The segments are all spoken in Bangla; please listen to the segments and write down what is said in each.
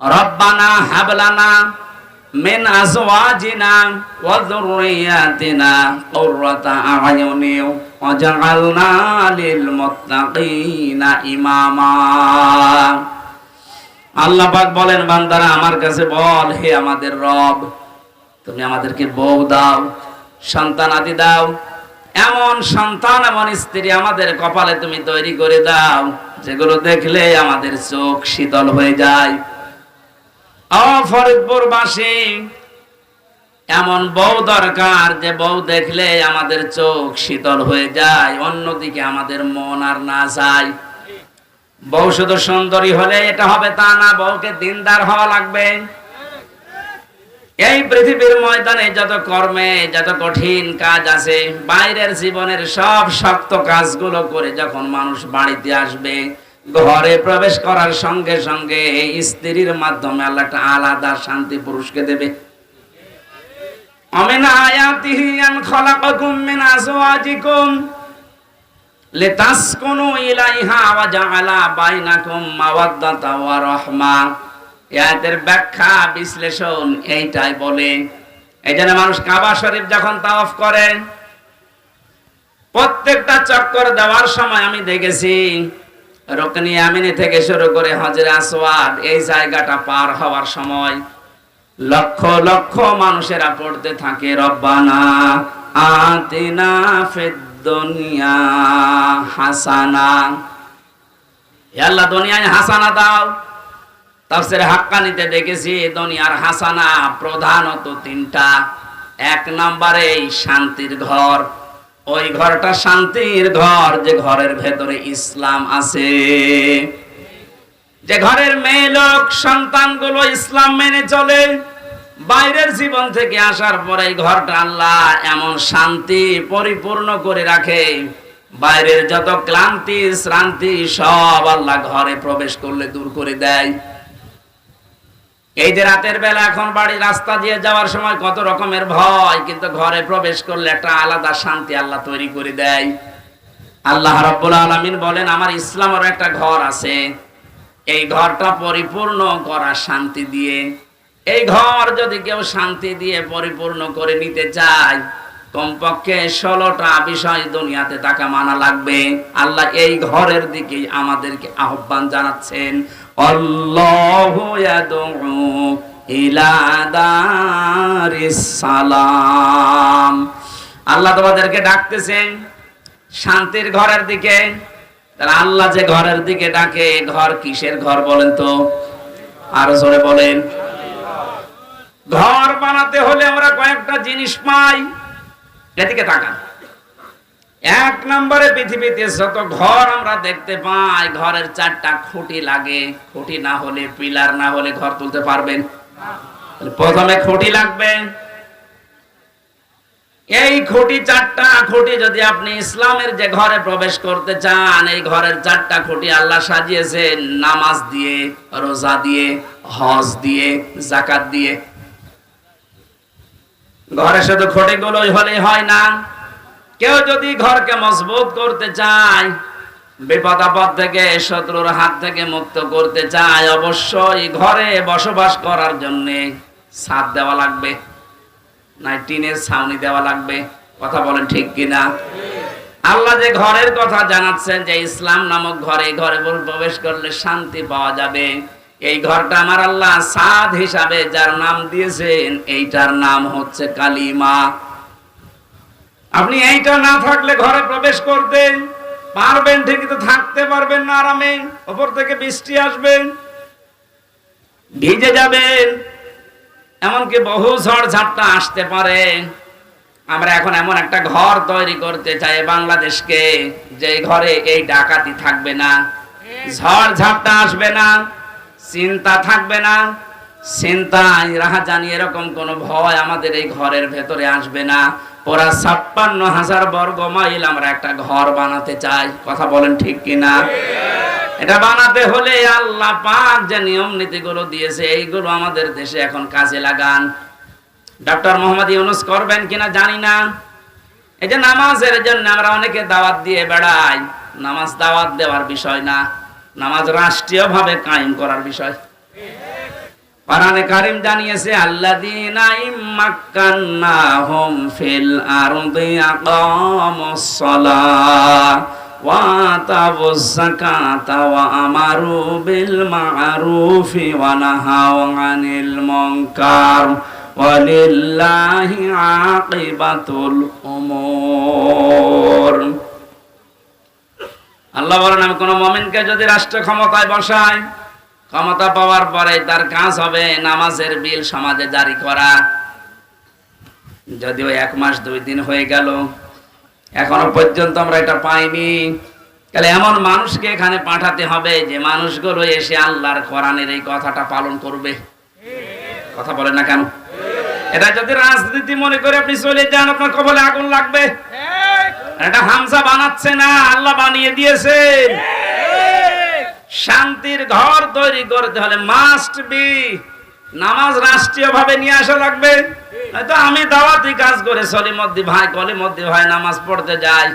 রব্বানা হাবলানা মিন আজওয়াজিনা ওয়া যুররিয়াতিনা কুররাতা আ'য়ুনি ওয়াজআলনা লিল মুত্তাকিনা ইমামা। আল্লাহ পাক বলেন, বান্দারা, আমার কাছে বল, হে আমাদের রব, তুমি আমাদেরকে বউ দাও, সন্তান আদি দাও, এমন সন্তান, এমন স্ত্রী আমাদের কপালে তুমি তৈরি করে দাও, যেগুলো দেখলে আমাদের চোখ শীতল হয়ে যায়। ফরিদপুরবাসী এমন বউ দরকার যে বউ দেখলে আমাদের চোখ শীতল হয়ে যায়, অন্যদিকে আমাদের মন আর না যায়। বউ শুধু সুন্দরী হলে এটা হবে তা না, বউকে দিনদার হওয়া লাগবে। এই পৃথিবীর ময়দানে যত কর্মে, যত কঠিন কাজ আছে, বাইরের জীবনের সব শক্ত কাজগুলো করে যখন মানুষ বাড়িতে আসবে ঘরে প্রবেশ করার সঙ্গে সঙ্গে স্ত্রীর মাধ্যমে আল্লাহ একটা আলাদা শান্তি পুরুষকে দেবে। ব্যাখ্যা, বিশ্লেষণ এইটাই বলে। এই জন্য মানুষ কাবা শরীফ যখন তাওয়াফ করে, প্রত্যেকটা চক্কর দেওয়ার সময় আমি দেখেছি রকনি আমিনি থেকে শুরু করে হজরে আসওয়াদ এই জায়গাটা পার হওয়ার সময় লক্ষ লক্ষ মানুষেরা পড়তে থাকে, রব্বানা আতিনা দুনিয়া হাসানা। আল্লাহ, দুনিয়ায় হাসানা দাও। তাফসির হাক্কানিতে দেখেছি, দুনিয়ার হাসানা প্রধানত তিনটা। এক নম্বরে শান্তির ঘর ওই ঘরটা শান্তির ঘর, যে ঘরের ভেতরে ইসলাম আছে। যে ঘরের মেয়ে লোক, সন্তানগুলো ইসলাম মেনে চলে। বাইরের জীবন থেকে আসার পরে ঘরটা আল্লাহ এমন শান্তি পরিপূর্ণ করে রাখে। বাইরের যত ক্লান্তি, শ্রান্তি, সব আল্লাহ ঘরে প্রবেশ করলে দূর করে দেয়। এই যে রাতের বেলা এখন বাড়ি, রাস্তা দিয়ে যাওয়ার সময় কত রকমের ভয়, কিন্তু ঘরে প্রবেশ করলে একটা আলাদা শান্তি আল্লাহ তৈরি করে দেয়। আল্লাহ রাব্বুল আলামিন বলেন, আমার ইসলামের একটা ঘর আছে। এই ঘরটা পরিপূর্ণ করা শান্তি দিয়ে। এই ঘর যদি কেউ শান্তি দিয়ে পরিপূর্ণ করে নিতে চায়, কমপক্ষে ষোলোটা বিষয় দুনিয়াতে তাকে মানা লাগবে। আল্লাহ এই ঘরের দিকে আমাদেরকে আহ্বান জানাচ্ছেন। আল্লাহু ইয়াদউ ইলা দারিস সালাম। আল্লাহ তোমাদেরকে ডাকতেছেন শান্তির ঘরের দিকে। আল্লাহ যে ঘরের দিকে ডাকে ঘর কিসের ঘর বলেন তো? আরও জোরে বলেন। ঘর বানাতে হলে আমরা কয়েকটা জিনিস পাই। এদিকে তাকান। এক নম্বরে পৃথিবীতে যত ঘর আমরা দেখতে পাই, ঘরের চারটা খুঁটি লাগে। খুঁটি না হলে পিলার, না হলে ঘর তুলতে পারবেন। প্রথমে খুঁটি লাগবে। এই খুঁটি চারটা খুঁটি যদি আপনি ইসলামের যে ঘরে প্রবেশ করতে চান, এই ঘরের চারটা খুঁটি আল্লাহ সাজিয়েছেন নামাজ দিয়ে, রোজা দিয়ে, হজ দিয়ে জাকাত দিয়ে। ঘরে শুধু খুঁটিগুলোই হলে হয় না। কেউ যদি ঘরকে মজবুত করতে চায়, বিপদ আপদ থেকে, শত্রুর হাত থেকে মুক্ত করতে চায়, অবশ্যই ঘরে বসবাস করার জন্য ছাদ দেওয়া লাগবে না টিনের ছাউনি দেওয়া লাগবে। কথা বলেন ঠিক কিনা? আল্লাহ যে ঘরের কথা জানাচ্ছেন যে ইসলাম নামক ঘরে ঘরে প্রবেশ করলে শান্তি পাওয়া যাবে। এই ঘরটা আমার আল্লাহ সাদ হিসাবে যার নাম দিয়েছেন, এইটার নাম হচ্ছে কালিমা। আপনি এইটা না থাকলে ঘরে প্রবেশ করতে পারবেন ঠিকই তো থাকতে পারবেন না আরামে, ওপর থেকে বৃষ্টি আসবেন ভিজে যাবেন, এমনকি বহু ঝড় ঝাপটা আসতে পারে। আমরা এখন এমন একটা ঘর তৈরি করতে চাই বাংলাদেশকে, যে ঘরে এই ডাকাতি থাকবে না, ঝড় ঝাপটা আসবে না, চিন্তা থাকবে না চিন্তা রাহাজানি এরকম কোন ভয় আমাদের এই ঘরের ভেতরে আসবে না। ওরা ছাপ্পান্ন হাজার বর্গ মাইল আমরা একটা ঘর বানাতে চাই। কথা বলেন ঠিক কিনা? এটা বানাতে হলে আল্লাহ পাক যে নিয়ম নীতিগুলো দিয়েছে, এইগুলো আমাদের দেশে এখন কাজে লাগান। ডক্টর মোহাম্মদ ইউনুস করবেন কিনা জানি না। এই যে নামাজের জন্য আমরা অনেকে দাওয়াত দিয়ে বেড়াই। নামাজ দাওয়াত দেওয়ার বিষয় না, নামাজ রাষ্ট্রীয়ভাবে কায়েম করার বিষয়। কোরআনে কারিম জানিয়েছে আল্লাহ বলেন আমি কোন মমিনকে যদি রাষ্ট্র ক্ষমতায় বসাই ক্ষমতা পাওয়ার পরে তার কাজ হবে নামাজের বিল সমাজে জারি করা। যদিও এক মাস দুই দিন হয়ে গেল, এখনও পর্যন্ত আমরা এটা পাইনি। তাহলে এমন মানুষকে এখানে পাঠাতে হবে যে মানুষগুলো এসে আল্লাহর কোরআনের এই কথাটা পালন করবে। কথা বলেন না কেন? এটা যদি রাজনীতি মনে করে আপনি চলে যান, আপনার কবলে আগুন লাগবে। এটা হামসা বানাচ্ছে না, আল্লাহ বানিয়ে দিয়েছেন। শান্তির ঘর তৈরি করতে হলে মাস্ট বি নামাজ রাষ্ট্রীয় ভাবে নিয়ে আসা লাগবে। আমি দাওয়াতি কাজ করে সলিমদ্দি ভাই কলিমদ্দি ভাই নামাজ পড়তে যাই,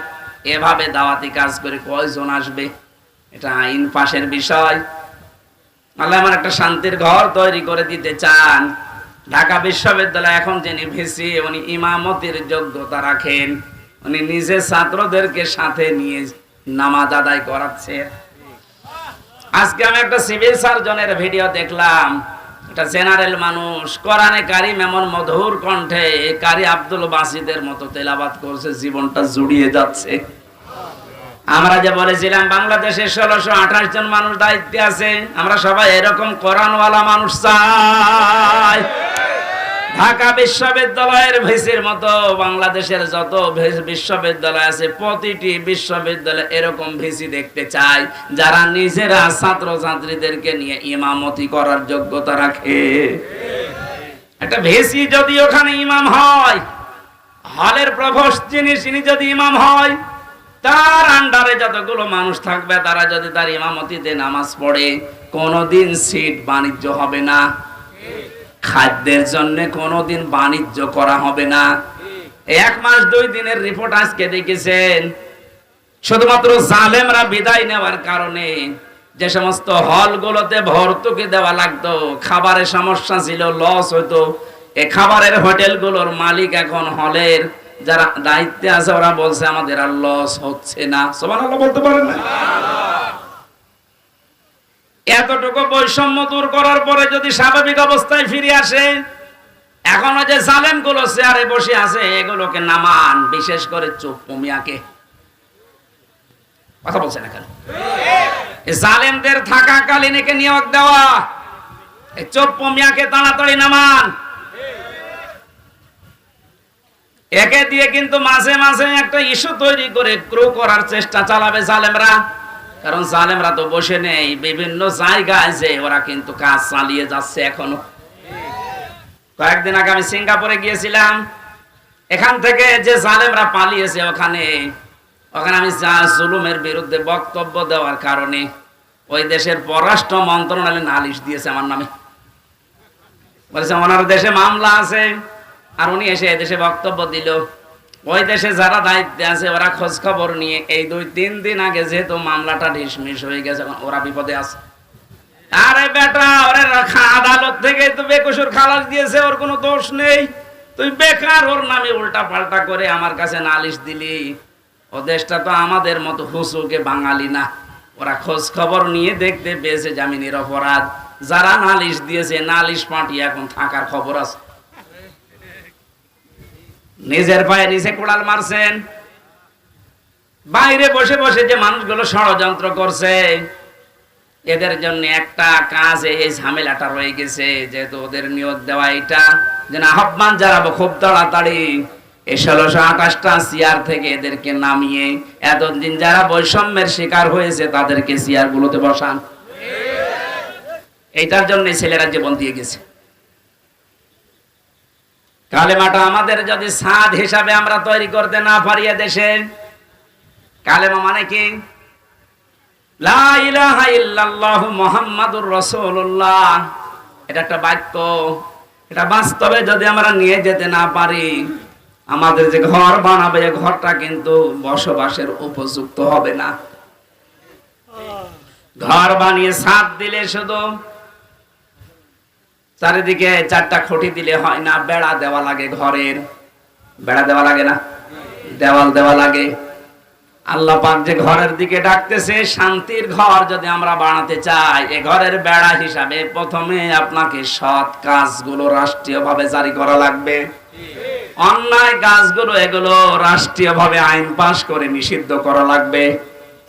এভাবে দাওয়াতি কাজ করে কয়জন আসবে? এটা আইন পাশের বিষয়। আল্লাহ আমার একটা শান্তির ঘর তৈরি করে দিতে চান। ঢাকা বিশ্ববিদ্যালয় এখন যিনি ভিসি, উনি ইমামতির যোগ্যতা রাখেন। উনি নিজে ছাত্রদেরকে সাথে নিয়ে নামাজ আদায় করাচ্ছে। আজকে আমি একটা সিভিল সার্জনের ভিডিও দেখলাম। একটা জেনারেল মানুষ, কোরআনে কারিম এমন মধুর কণ্ঠে কারি আব্দুল বাসিদের মতো তেলাবাত করছে, জীবনটা জুড়িয়ে যাচ্ছে। আমরা যে বলেছিলাম, বাংলাদেশে ষোলোশো আঠাশ জন মানুষ দায়িত্বে আছে, আমরা সবাই এরকম কোরআনওয়ালা মানুষ চাই। ঢাকা বিশ্ববিদ্যালয়ের ভিসির মতো বাংলাদেশের যত বিশ্ববিদ্যালয় আছে, প্রতিটি বিশ্ববিদ্যালয় এরকম ভেসি দেখতে চাই যারা নিজেরা ছাত্র ছাত্রীদেরকে নিয়ে ইমামতি করার যোগ্যতা রাখে। একটা ভেসি যদি ওখানে ইমাম হয়, হলের প্রভোস্ট যিনি তিনি যদি ইমাম হয়, তার আন্ডারে যতগুলো মানুষ থাকবে, তারা যদি তার ইমামতিতে নামাজ পড়ে, কোনোদিন সিট বাণিজ্য হবে না। খাদ্যের জন্য কোনোদিন বাণিজ্য করা হবে না। এক মাস দুই দিনের রিপোর্ট আজকে দেখেছেন। শুধুমাত্র জালেমরা বিদায় নেওয়ার কারণে যে সমস্ত হলগুলোতে ভর্তুকি দেওয়া লাগতো, খাবারের সমস্যা ছিল লস হইতো এই খাবারের হোটেলগুলোর মালিক এখন হলের, যারা দায়িত্বে আছে, ওরা বলছে, আমাদের আর লস হচ্ছে না। সবার বলতে পারেন না? এতটুকু বৈষম্য দূর করার পরে যদি স্বাভাবিক অবস্থায় ফিরে আসে, এখনও যে জালেমগুলো চেয়ারে বসে আছে, এগুলোকে নামান, বিশেষ করে চোখ মিয়াকে কথা বলছেন এই জালেমদের থাকাকালীন একে নিয়োগ দেওয়া, এই চোপ মিয়াকে তাড়াতাড়ি নামান। একে দিয়ে কিন্তু মাঝে মাঝে একটা ইস্যু তৈরি করে ক্রু করার চেষ্টা চালাবে জালেমরা। কারণ জালেমরা তো বসে নেই, বিভিন্ন জায়গায় যে ওরা কিন্তু কাজ চালিয়ে যাচ্ছে এখনও। কয়েকদিন আগে আমি সিঙ্গাপুরে গিয়েছিলাম, এখান থেকে যে জালেমরা পালিয়েছে ওখানে ওখানে আমি জুলুমের বিরুদ্ধে বক্তব্য দেওয়ার কারণে ওই দেশের পররাষ্ট্র মন্ত্রণালয় নালিশ দিয়েছে আমার নামে। বলেছে, ওনার দেশে মামলা আছে। আর উনি এসে এদেশে বক্তব্য দিল। ওই দেশে যারা দায়িত্বে আছে, ওরা খোঁজ খবর নিয়ে এই দুই, তিন দিন আগে যেহেতু মামলাটা ডিসমিস হয়ে গেছে, ওরা বিপদে আছে। আরে বেটা, ওরে আদালত থেকে তো বেকসুর খালাস দিয়েছে, ওর কোনো দোষ নেই। তুই বেকার, ওর নামে উল্টা পাল্টা করে আমার কাছে নালিশ দিলি। ও দেশটা তো আমাদের মতো হুসুকে বাঙালি না। ওরা খোঁজ খবর নিয়ে দেখতে পেয়েছে জামিনের অপরাধ। যারা নালিশ দিয়েছে, নালিশ পার্টি এখন থাকার খবর আছে। নিজের পায়ে নিচে কোড়াল মারছেন। বাইরে বসে বসে যে মানুষগুলো ষড়যন্ত্র করছে এদের জন্য একটা কাজ এই ঝামেলাটা রয়ে গেছে যেহেতু ওদের নিয়োগ দেওয়া এটা। যেন আহ্বান জানাব খুব তাড়াতাড়ি। এই ষোলোশো আঠাশটা চেয়ার থেকে এদেরকে নামিয়ে এতদিন যারা বৈষম্যের শিকার হয়েছে তাদেরকে চেয়ার গুলোতে বসান এইটার জন্য ছেলেরা জীবন দিয়ে গেছে। কালেমাটা আমাদের যদি সাদ হিসাবে আমরা তৈরি করতে না পারি দেশে কালেমা মানে কি? লা ইলাহা ইল্লাল্লাহু মুহাম্মাদুর রাসূলুল্লাহ। এটা একটা বাক্য। এটা বাস্তবে যদি আমরা নিয়ে যেতে না পারি আমাদের যে ঘর বানাবে ঘরটা কিন্তু বসবাসের উপযুক্ত হবে না। ঘর বানিয়ে ছাদ দিলে শুধু চারিদিকে চারটা খুঁটি দিলে হয় না, বেড়া দেওয়া লাগে ঘরের। বেড়া দেওয়া লাগে না? দেওয়াল দেওয়া লাগে। আল্লাহ পাক যে ঘরের দিকে ডাকতেছে, শান্তির ঘর যদি আমরা বানাতে চাই, এ ঘরের বেড়া হিসাবে প্রথমে আপনাকে সৎ কাজগুলো রাষ্ট্রীয়ভাবে জারি করা লাগবে। অন্যায় কাজগুলো এগুলো রাষ্ট্রীয়ভাবে আইন পাশ করে নিষিদ্ধ করা লাগবে।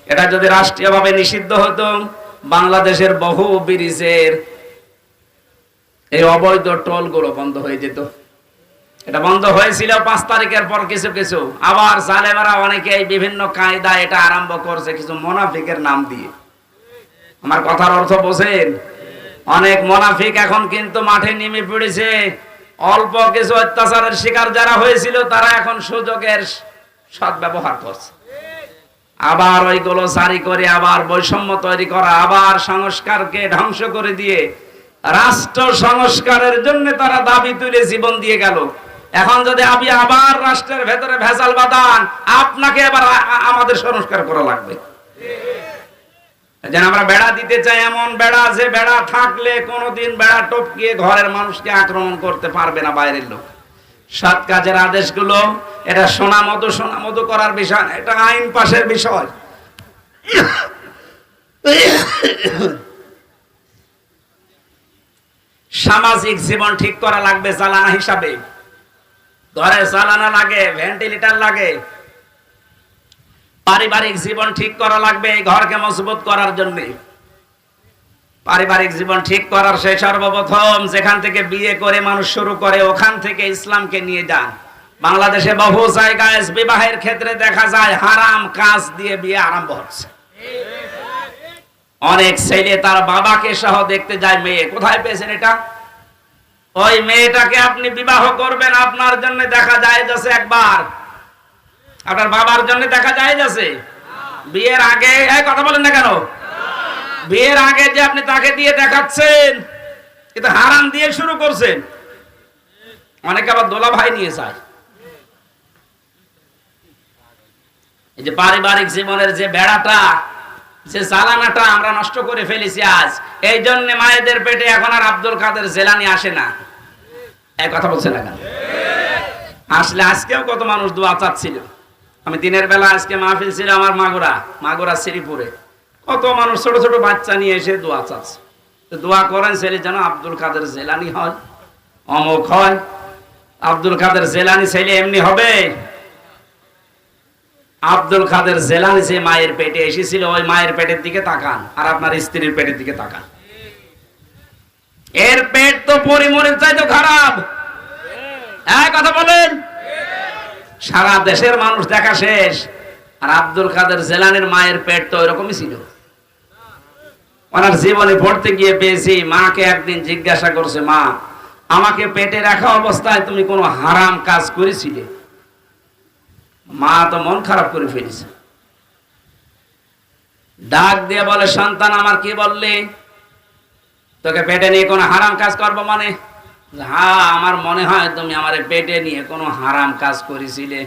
এটা যদি রাষ্ট্রীয়ভাবে নিষিদ্ধ হতো, বাংলাদেশের বহু ব্রিজের এই অবৈধ টোলগুলো বন্ধ হয়ে যেত। এটা বন্ধ হয়েছিল পাঁচ তারিখের পর কিছু কিছু। আবার জালেমারা অনেকে বিভিন্ন কায়দা এটা আরম্ভ করছে কিছু মোনাফিকের নাম দিয়ে। আমার কথার অর্থ বোঝেন? অনেক মোনাফিক এখন কিন্তু মাঠে নেমে পড়েছে। অল্প কিছু অত্যাচারের শিকার যারা হয়েছিল, তারা এখন সুযোগের সৎ ব্যবহার করছে। আবার ওইগুলো জারি করে, আবার বৈষম্য তৈরি করা, আবার সংস্কারকে ধ্বংস করে দিয়ে রাষ্ট্র সংস্কারের জন্য তারা দাবি তুলে জীবন দিয়ে গেল। এখন যদি আপনি আবার রাষ্ট্রের ভেতরে ভেজাল বাদান আপনাকে আবার আমাদের সংস্কার করা লাগবে। যেন আমরা বেড়া দিতে চাই, এমন বেড়া যে বেড়া থাকলে কোনোদিন বেড়া টপকিয়ে ঘরের মানুষকে আক্রমণ করতে পারবে না বাইরের লোক। সৎ কাজের আদেশগুলো, এটা সোনা মতো সোনা মতো করার বিষয় এটা আইন পাশের বিষয়। সামাজিক জীবন ঠিক করা লাগবে চালানা হিসাবে। ঘরে চালানা লাগে ভেন্টিলেটর লাগে। পারিবারিক জীবন ঠিক করা লাগবে এই ঘরকে মজবুত করার জন্য। পারিবারিক জীবন ঠিক করার সেই সর্বপ্রথম যেখান থেকে বিয়ে করে মানুষ শুরু করে ওখান থেকে ইসলামকে নিয়ে যান। বাংলাদেশে বহু জায়গায় বিবাহের ক্ষেত্রে দেখা যায় হারাম কাজ দিয়ে বিয়ে আরম্ভ হচ্ছে। অনেক ছেলে তার বাবাকে সহ দেখতে যায় মেয়ে। কোথায় পেয়েছেন এটা? ওই মেয়েটাকে আপনি বিবাহ করবেন, আপনার জন্য দেখা যায় যাচ্ছে একবার। আপনার বাবার জন্য দেখা যায় যাচ্ছে? বিয়ের আগে কথা বলেন না কেন? বিয়ের আগে যে আপনি তাকে দিয়ে দেখাচ্ছেন এটা হারান দিয়ে শুরু করছেন। অনেকে আবার দোলা ভাই নিয়ে যায়। এই যে পারিবারিক জীবনের যে বেড়াটা যে জ্বালানাটা আমরা নষ্ট করে ফেলেছি আজ। এই জন্য মায়েদের পেটে এখন আর আব্দুল কাদের জেলানি আসে না। এক কথা বলছে না আসলে আজকেও কত মানুষ দোয়া চাচ্ছিল। আমি দিনের বেলা আজকে মাহফিল ছিল আমার মাগুরা মাগুরা শ্রীপুরে। কত মানুষ ছোট ছোট বাচ্চা নিয়ে এসে দোয়া চাচ্ছে। দোয়া করেন ছেলে যেন আব্দুল কাদের জেলানি হয়, অমুক হয়। আব্দুল কাদের জেলানি ছেলে এমনি হবে। আব্দুল কাদের জেলানি যে মায়ের পেটে এসেছিল, ওই মায়ের পেটের দিকে তাকান আর আপনার স্ত্রীর পেটের দিকে তাকান। এর পেট তো পরিমরের চাইতে খারাপ। হ্যাঁ কথা বলেন। সারা দেশের মানুষ দেখা শেষ, আর আব্দুল কাদের জেলানের মায়ের পেট তো ওইরকমই ছিল। ওনার জীবনে পড়তে গিয়ে পেয়েছি, মাকে একদিন জিজ্ঞাসা করছে, মা, আমাকে পেটে রাখা অবস্থায় তুমি কোনো হারাম কাজ করেছিলে? মা তো মন খারাপ করে ফেলেছে। ডাক দিয়ে বলে, সন্তান, আমার কি বললে? তোকে পেটে নিয়ে কোনো হারাম কাজ করব মানে? হ্যাঁ আমার মনে হয় তুমি আমার পেটে নিয়ে কোনো হারাম কাজ করেছিলে।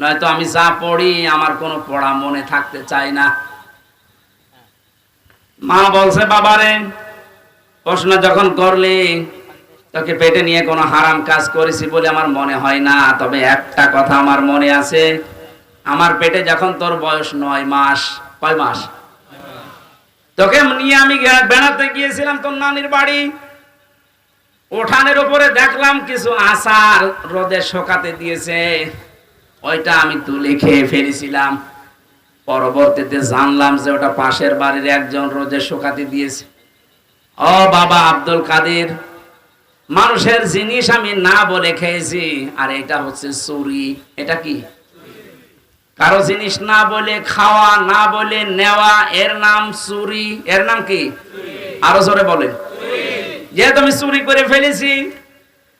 নয়তো আমি যা পড়ি, আমার কোনো পড়া মনে থাকতে চাই না। মা বলছে, বাবারে, প্রশ্ন যখন করলি তোকে পেটে নিয়ে কোনো হারাম কাজ করেছি বলে আমার মনে হয় না। তবে একটা কথা আমার মনে আছে। আমার পেটে যখন তোর বয়স নয় মাস, কয় মাস? তোকে নিয়ে আমি বেড়াতে গিয়েছিলাম তোর নানির বাড়ি। উঠানের উপরে দেখলাম কিছু আচার রোদে শোকাতে দিয়েছে। ওইটা আমি তুলে খেয়ে ফেলেছিলাম। পরবর্তীতে জানলাম যে ওটা পাশের বাড়ির একজন রোদে শোকাতে দিয়েছে। ও বাবা আব্দুল কাদের মানুষের জিনিস আমি না বলে খেয়েছি। আর এটা হচ্ছে চুরি। এটা কি? কারও জিনিস না বলে খাওয়া, না বলে নেওয়া, এর নাম চুরি। এর নাম কি? আরও জোরে বলেন যেহেতু আমি চুরি করে ফেলেছি,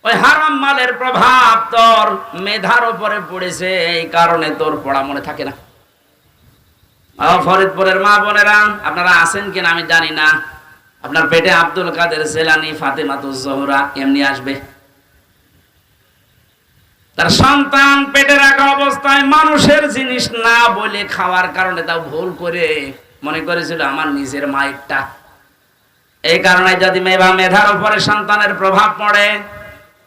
ওই হারাম মালের প্রভাব তোর মেধার উপরে পড়েছে, এই কারণে তোর পড়া মনে থাকে না। ফরিদপুরের মা বোনেরা, আপনারা আছেন কিনা আমি জানি না। আপনার পেটে আব্দুল কাদের জেলানি, ফাতেমাতুজ জোহরা এমনি আসবে। তার সন্তান পেটে রাখা অবস্থায় মানুষের জিনিস না বলে খাওয়ার কারণে তাও ভুল করে মনে করেছিল আমার নিজের মায়েরটা এই কারণে যদি মেয়ে বা মেধার উপরে সন্তানের প্রভাব পড়ে,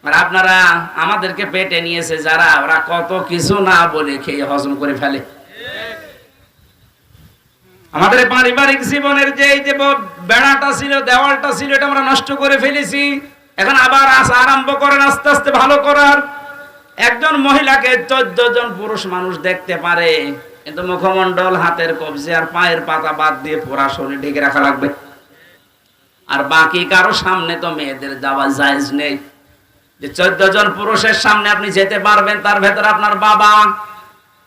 আর আপনারা আমাদেরকে পেটে নিয়েছে যারা, ওরা কত কিছু না বলে খেয়ে হজম করে ফেলে। আমাদের পারিবারিক জীবনের যে এই যে বেড়াটা ছিল, দেওয়ালটা ছিল, এটা আমরা নষ্ট করে ফেলেছি। এখন আবার আস- আরম্ভ করেন, আস্তে আস্তে ভালো করার। একজন মহিলাকে চোদ্দ জন পুরুষ মানুষ দেখতে পারে, কিন্তু মুখমণ্ডল, হাতের কবজি আর পায়ের পাতা বাদ দিয়ে পুরা শরীর ঢেকে রাখা লাগবে। আর বাকি কারও সামনে তো মেয়েদের যাওয়া জায়েজ নেই। যে চোদ্দ জন পুরুষের সামনে আপনি যেতে পারবেন, তার ভেতরে আপনার বাবা।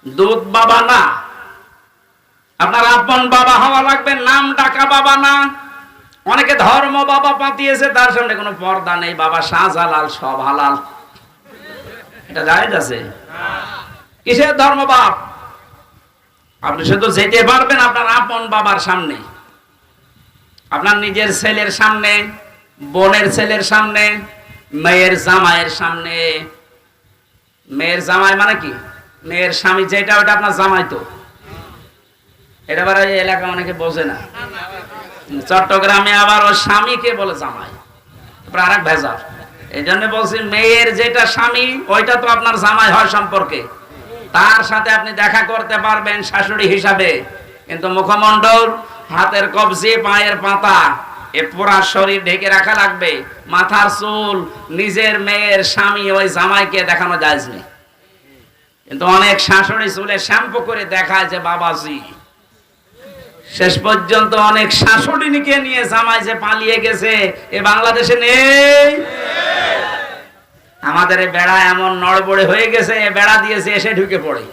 দুধ বাবা না। আপনার আপন বাবা হওয়া লাগবে, নাম ডাকা বাবা না। অনেকে ধর্ম বাবা পাতিয়েছে, তার সামনে কোনো পর্দা নেই, বাবা শাহজালাল, সব হালাল। এটা জায়েজ আছে? কিসের ধর্ম বাপ? আপনি শুধু যেতে পারবেন আপনার আপন বাবার সামনে। আপনার নিজের ছেলের সামনে, বোনের ছেলের সামনে, মেয়ের জামাইয়ের সামনে। মেয়ের জামাই মানে কি? মেয়ের স্বামী যেটা, ওটা আপনার জামাই তো। এটা আবার এলাকা অনেকে বোঝে না। চট্টগ্রামে আবার ও স্বামীকে বলে জামাই। তারপর আরেক ভেজাল। এই জন্য বলছি, মেয়ের যেটা স্বামী, ওইটা তো আপনার জামাই হয় সম্পর্কে। তার সাথে আপনি দেখা করতে পারবেন শাশুড়ি হিসাবে। কিন্তু মুখমণ্ডল, হাতের কবজি, পায়ের পাতা, এ পুরা শরীর ঢেকে রাখা লাগবে। মাথার চুল, নিজের মেয়ের স্বামী, ওই জামাইকে দেখানো যায় কিন্তু অনেক শাশুড়ি চুলে শ্যাম্পু করে দেখায় যে, বাবাজি শেষ পর্যন্ত অনেক শাশুড়িনীকে নিয়ে জামাই পালিয়ে গেছে, এ বাংলাদেশে নেই। আমাদের বেড়া এমন নড়বড়ে হয়ে গেছে, এ বেড়া দিয়েছে, এসে ঢুকে পড়ে।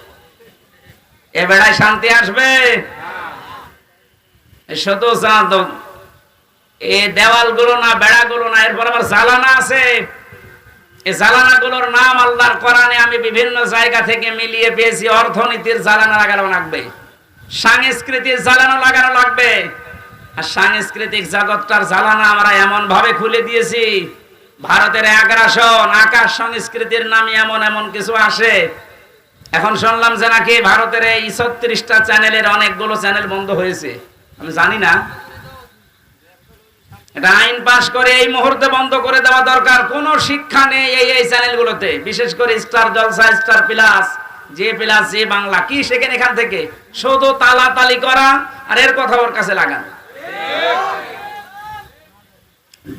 এ বেড়ায় শান্তি আসবে? শুধু এ দেওয়ালগুলো না বেড়া গুলো না, এরপর আবার জ্বালানা আছে। এই জ্বালানা গুলোর নাম আল্লাহর কোরআনে আমি বিভিন্ন জায়গা থেকে মিলিয়ে পেয়েছি, অর্থনীতির জ্বালানা লাগানো লাগবে সাংস্কৃতিক জ্বালানো লাগানো লাগবে। আর সাংস্কৃতিক জগৎটার জ্বালানা আমরা এমন ভাবে খুলে দিয়েছি, ভারতের আগ্রাসন আকাশ সংস্কৃতির নামে এমন এমন কিছু আসে। এখন শুনলাম যে নাকি ভারতের এই ছত্রিশটা চ্যানেলের অনেকগুলো চ্যানেল বন্ধ হয়েছে। আমি জানি না। এটা আইন পাশ করে এই মুহূর্তে বন্ধ করে দেওয়া দরকার। কোনো শিক্ষা নেই এই এই চ্যানেলগুলোতে। বিশেষ করে Star Jalsha, Star Plus. Zee Plus, Zee Bangla, কি শেখেন এখান থেকে? শুধু তালাতালি করা আর এর কথা ওর কাছে লাগান।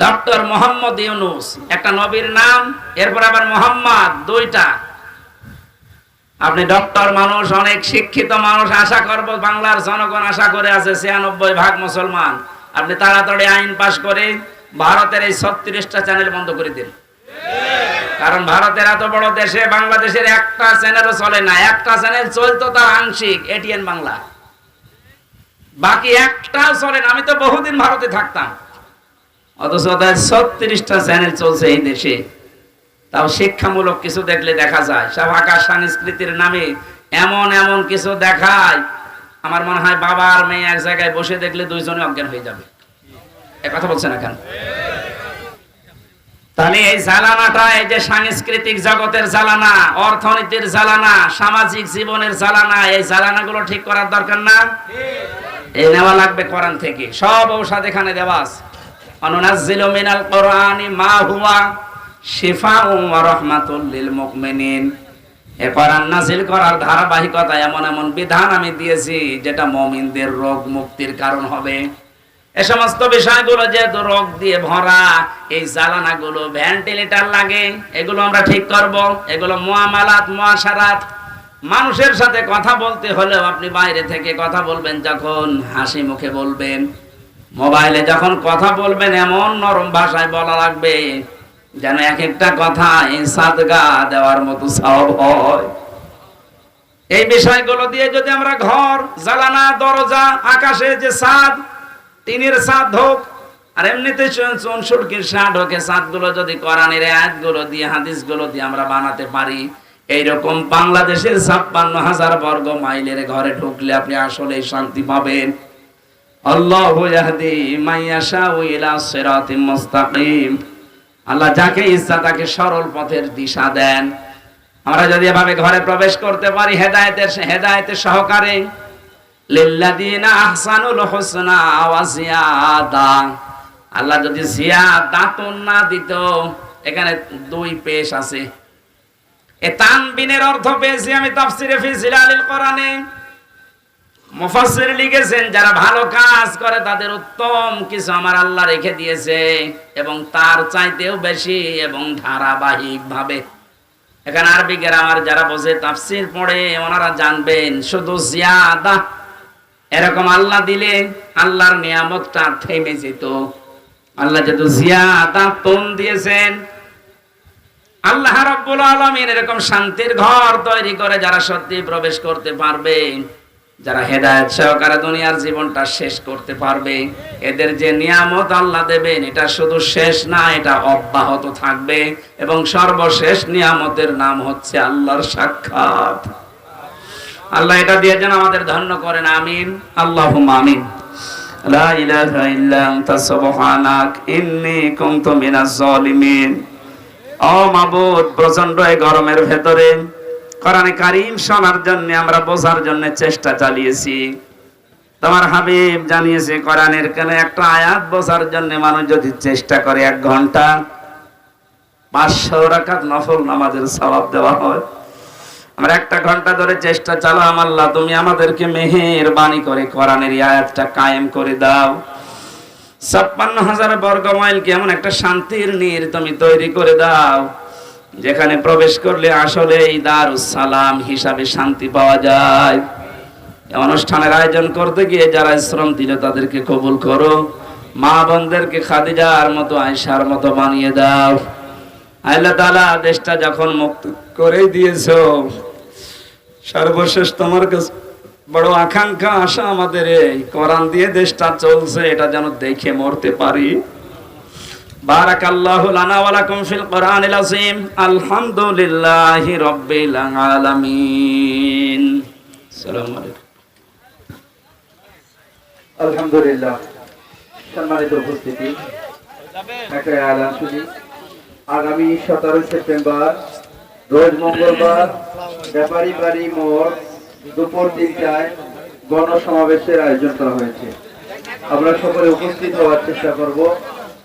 ডক্টর মোহাম্মদ ইউনুস, একটা নবীর নাম, এরপর আবার মোহাম্মদ, দুইটা। আপনি ডক্টর মানুষ, অনেক শিক্ষিত মানুষ, আশা করব বাংলার জনগণ আশা করে আছে, ছিয়ানব্বই ভাগ মুসলমান। আপনি তাড়াতাড়ি আইন পাশ করে ভারতের এই ছত্রিশটা চ্যানেল বন্ধ করে দিন। কারণ ভারতের এত বড় দেশে বাংলাদেশের একটা চ্যানেলও চলে না। একটা চ্যানেল চলতো তার আংশিক এটিএন বাংলা। বাকি একটাও চলে না। আমি তো বহুদিন ভারতে থাকতাম। অথচ তার ছত্রিশটা চ্যানেল চলছে এই দেশে। তাও শিক্ষামূলক কিছু দেখলে দেখা যায়। সব আকাশ সংস্কৃতির নামে এমন এমন কিছু দেখায়। আমার মনে হয় বাবা আর মেয়ে এক জায়গায় বসে দেখলে দুইজনে অজ্ঞান হয়ে যাবে। কথা বলছে না কেন? তাহলে এই জ্বালানাটা এই যে সাংস্কৃতিক জগতের জ্বালানা অর্থনীতির জ্বালানা সামাজিক জীবনের জ্বালানা এই জ্বালানাগুলো ঠিক করার দরকার না? এই নেওয়া লাগবে কোরআন থেকে। সব ঔষধ এখানে দেওয়া আছে। অনুনাজ্জিলু মিনাল কোরআনি মা হুয়া শিফাউন ওয়া রাহমাতুল লিল মুমিনিন এ কোরআন নাজিল করার ধারাবাহিকতা এমন এমন বিধান আমি দিয়েছি যেটা মুমিনদের রোগ মুক্তির কারণ হবে। সমস্ত বিষয়গুলো যেহেতু রোগ দিয়ে ভরা, এই ভেন্টিলেটর লাগে, এগুলো আমরা ঠিক করব। এগুলো মানুষের সাথে কথা বলতে হলেও আপনি বাইরে থেকে কথা বলবেন, যখন হাসি মুখে বলবেন। মোবাইলে যখন কথা বলবেন, এমন নরম ভাষায় বলা লাগবে যেন এক একটা কথা সাদগা দেওয়ার মতো সব হয়। এই বিষয়গুলো দিয়ে যদি আমরা ঘর, জ্বালানা, দরজা, আকাশে যে সাদ টিনের সাদ হোক, আর এমনিতে সাদ হোকে সাদগুলো যদি কোরআনের আয়াতগুলো দিয়ে হাদিসগুলো দিয়ে আমরা বানাতে পারি, এইরকম বাংলাদেশের ছাপ্পান্ন হাজার বর্গ মাইলের ঘরে ঢুকলে আপনি আসলে শান্তি পাবেন। আল্লাহ যাকে ইচ্ছা তাকে সরল পথের দিশা দেন। আমরা যদি এভাবে ঘরে প্রবেশ করতে পারি হেদায়েতের হেদায়েতের সহকারে আল্লাহ যদি না দিত, এখানে দুই পেশ আছে। অর্থ পেয়েছি আমি লিখেছেন, যারা ভালো কাজ করে তাদের উত্তম কিছু আমার আল্লাহ রেখে দিয়েছে, এবং তার চাইতেও বেশি এবং ধারাবাহিক ভাবে এখানে আরবি গ্রামার যারা বোঝে তাফসির পড়ে, ওনারা জানবেন, শুধু জিয়াদা এরকম আল্লাহ দিলে আল্লাহর নিয়ামতটা থেমে যেত। আল্লাহ যেহেতু জিয়াদা তোন দিয়েছেন। আল্লাহ রাব্বুল আলামিন এরকম শান্তির ঘর তৈরি করে যারা সত্যি প্রবেশ করতে পারবে, যারা হেদায়েত সহকারে দুনিয়ার জীবনটা শেষ করতে পারবে, এদের যে নিয়ামত আল্লাহ দেবেন, এটা শুধু শেষ না, এটা অব্যাহত থাকবে এবং সর্বশেষ নিয়ামতের নাম হচ্ছে আল্লাহর সাক্ষাৎ। আল্লাহ এটা দিয়ে যেন আমাদের ধন্য করেন, আমিন। আল্লাহুম্মা আমিন। লা ইলাহা ইল্লা আনতা, সুবহানাক কুনতু মিনাজ জালিমিন ও মাবুদ প্রচণ্ড এই গরমের ভেতরে। কোরআনে কারিম শোনার জন্য আমরা বোঝার জন্য চেষ্টা চালিয়েছি। তোমার হাবিব জানিয়েছে, কোরআনের কেন একটা আয়াত বোঝার জন্য মানুষ যদি চেষ্টা করে এক ঘণ্টা, পাঁচশো রাকাত নফল নামাজের সওয়াব দেওয়া হয়। আমরা একটা ঘণ্টা ধরে চেষ্টা চালাম, আল্লাহ, তুমি আমাদেরকে মেহের বাণী করে কোরআনের আয়াতটা কায়েম করে দাও। ছাপ্পান্ন হাজার বর্গ মাইল এমন একটা শান্তির নীর তুমি তৈরি করে দাও, যেখানে প্রবেশ করলে আসলে এই দারুসালাম হিসাবে শান্তি পাওয়া যায়। অনুষ্ঠানের আয়োজন করতে গিয়ে যারা শ্রম দিল, তাদেরকে কবুল করো। মা বোনদেরকে খাদিজার মতো আয়সার মতো বানিয়ে দাও। আল্লাহ তালা দেশটা যখন মুক্ত করে দিয়েছ সর্বশেষ তোমার কাছে বড় আকাঙ্ক্ষা, আশা আমাদের এই কোরআন দিয়ে দেশটা চলছে, এটা যেন দেখে মরতে পারি। বারাকাল্লাহু লানা ওয়া লাকুম ফিল কোরআনিল আযীম। আলহামদুলিল্লাহি রাব্বিল আলামিন। আলাইকুম। আলহামদুলিল্লাহ। সম্মানিত উপস্থিতি। আগামী সতেরোই সেপ্টেম্বর রোজ মঙ্গলবার ব্যাপারী বাড়ি মোড় দুপুর তিনটায় গণসমাবেশের আয়োজন করা হয়েছে। আমরা সকলে উপস্থিত হওয়ার চেষ্টা করব।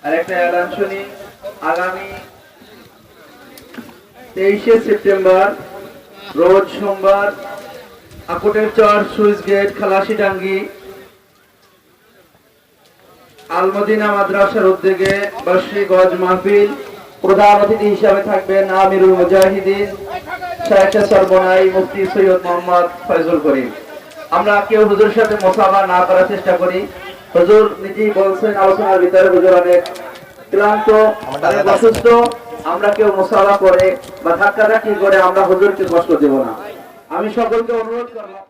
আর একটা এলান শুনি। আগামী তেইশে সেপ্টেম্বর রোজ সোমবার আকুটের চর সুইচ গেট খালাসিডাঙ্গি আলমদিনা মাদ্রাসার উদ্যোগে বার্ষিক গজ মাহফিল প্রধান অতিথি হিসাবে থাকবেন আমিরুল মুজাহিদিন সরবনাই মুফতি সৈয়দ মোহাম্মদ ফয়জুল করিম। আমরা কেউ হুজুর সাথে মোসাফা না করার চেষ্টা করি। হুজুর নিজেই বলছেন আলোচনার ভিতরে হুজুর অনেক ক্লান্ত অসুস্থ। আমরা কেউ মোসাফা করে বা ধাক্কা ধাক্কি করে আমরা হুজুরকে কষ্ট দেব না। আমি সকলকে অনুরোধ করলাম